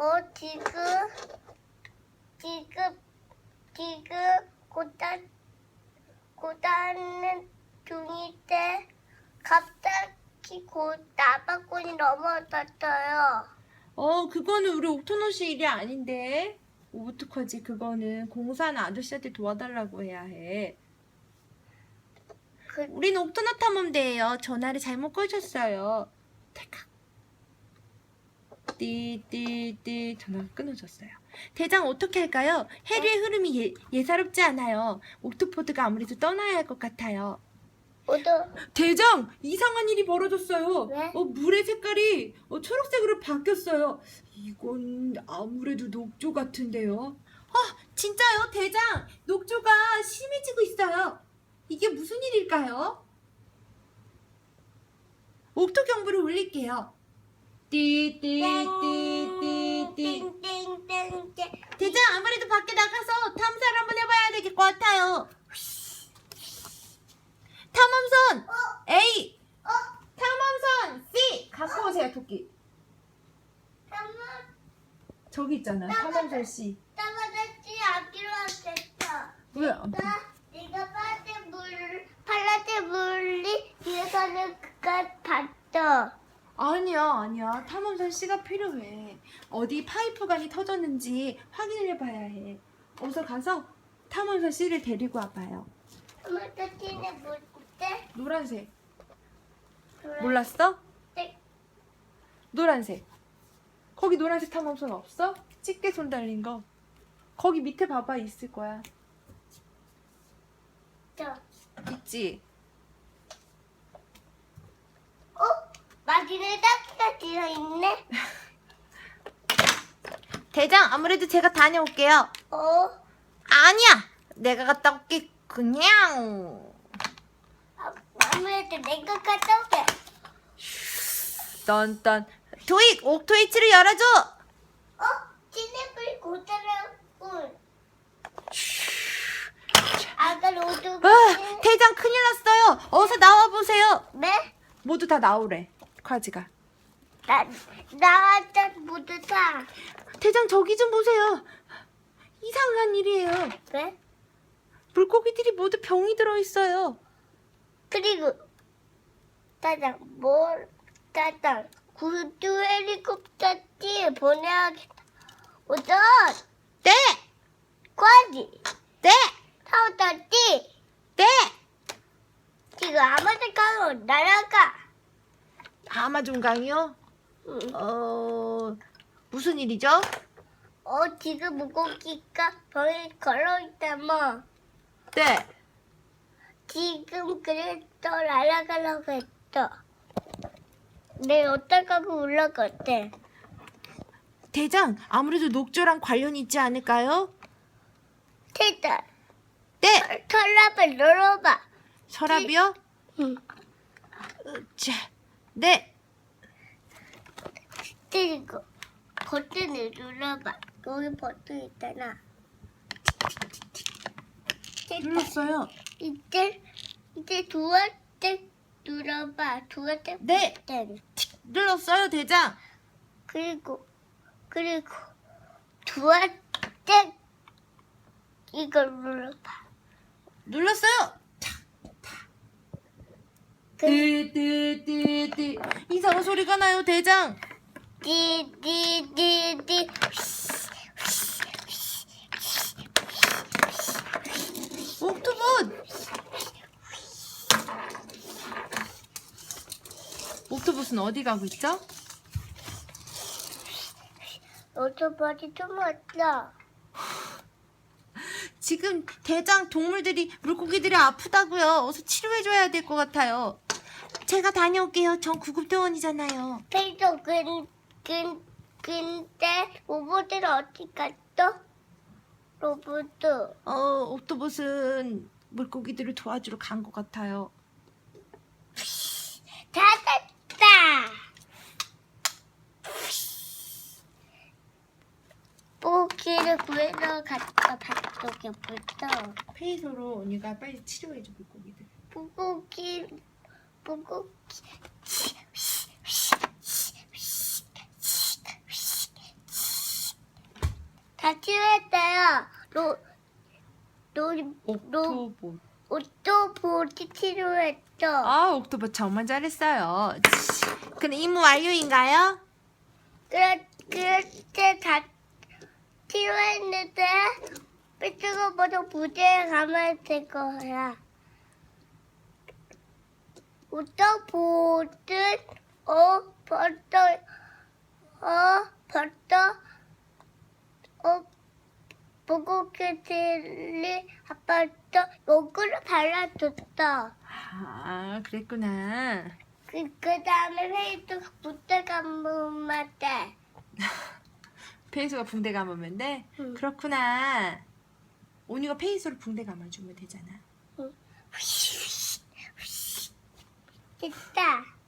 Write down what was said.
어, 지금, 지금, 지금, 고단, 고단은 중인데, 갑자기 곧 나바꾼이 넘어졌어요. 어, 그거는 우리 옥토노시 일이 아닌데. 어떡하지? 그거는 공사하는 아저씨한테 도와달라고 해야 해. 그, 우린 옥토너 탐험대예요. 전화를 잘못 꺼셨어요. 탈칵. 띠띠띠 전화가 끊어졌어요. 대장 어떻게 할까요? 해류의 흐름이 예, 예사롭지 않아요. 옥토포드가 아무래도 떠나야 할 것 같아요. 모두, 대장 이상한 일이 벌어졌어요. 왜? 어, 물의 색깔이 어, 초록색으로 바뀌었어요. 이건 아무래도 녹조 같은데요. 아 진짜요 대장 녹조가 심해지고 있어요. 이게 무슨 일일까요? 옥토 경보를 울릴게요. 띠띠띠띠띠 띵띵띵띵. 대장 아무래도 밖에 나가서 탐사를 한번 해봐야 될 것 같아요. 탐험선 A 어? 탐험선 C 갖고 오세요 토끼. 잠깐만, 저기 있잖아요 탐험선 C. 따마다지 아기로 왔겠어. 왜? 나, 네가 파란색 물, 파란색 물이 뒤에서는 그가 봤어. 아니야 아니야 탐험선 C가 필요해. 어디 파이프관이 터졌는지 확인을 해봐야 해. 어서 가서 탐험선 C를 데리고 와봐요. 따마다지는 뭔데? 노란색 몰랐어? 네. 노란색. 거기 노란색 탐험선 없어? 집게 손 달린 거. 거기 밑에 봐봐 있을 거야. 저. 있지. 어? 마지막에 딱지가 들어있네? 대장 아무래도 제가 다녀올게요. 어? 아니야. 내가 갔다 올게. 그냥. 아, 아무래도 내가 갔다 올게. 딴딴. 도익 옥토이치를 열어줘. 어? 진해불 고자라군. 아까 로드 아, 대장 큰일 났어요. 어서 나와 보세요. 네? 모두 다 나오래. 과지가. 나, 나왔다 모두 다. 대장 저기 좀 보세요. 이상한 일이에요. 왜? 물고기들이 모두 병이 들어 있어요. 그리고 짜장 뭘 짜장 구두 헬리콥터띠 보내야겠다. 우선 네, 과지 네, 타오터띠 네. 지금 아마존강으로 날아가. 아마존 강이요? 응. 어 무슨 일이죠? 어 지금 물고기가 병에 걸어있다며. 네. 지금 그래서 날아가려고 했어. 내 어떡하고 올라갔대. 대장 아무래도 녹조랑 관련이 있지 않을까요? 태자, 네. 털랍을 열어봐. 서랍이요? 응. 자, 네. 그리고 버튼을 눌러봐. 여기 버튼 있잖아. 눌렀어요. 이제 이제 두한테 눌러봐. 두한테 네. 버튼. 눌렀어요, 대장. 그리고 그리고 두한테 이걸 눌러봐. 눌렀어요. 그 이상한 소리가 나요, 대장. 디디디디 옥토봇. 옥토봇은 어디 가고 있죠? 오토바이 좀 왔다. 지금 대장 동물들이 물고기들이 아프다고요. 어서 치료해줘야 될 것 같아요. 제가 다녀올게요. 전 구급대원이잖아요. 페이도 근, 근, 근데 로봇을 어디 갔어? 로봇. 어, 옥토봇은 물고기들을 도와주러 간 것 같아요. 찾았다. 뽀기를 구해서 갔다 붙어. 페이소로 언니가 빨리 치료해줘 물고기들. 뽀기, 뽀기. 다 치료했어요. 로, 로, 로, 옥토버. 옷도 보티 치료했어. 아, 옥토버 정말 잘했어요. 그럼 임무 완료인가요? 그렇, 그렇게 다 치료했는데, 삐뚤고 모두 부재에 가면 될 거야. 보든, 어, 벌써, 어, 벌써, 어, 보고 계들리 아빠도 욕을 발라줬어. 아, 그랬구나. 그, 그 다음에 회의도 가면 돼. 페이스가 붕대 감으면 돼? 응. 그렇구나. 온유가 페이스로 붕대 감아주면 되잖아. 됐다.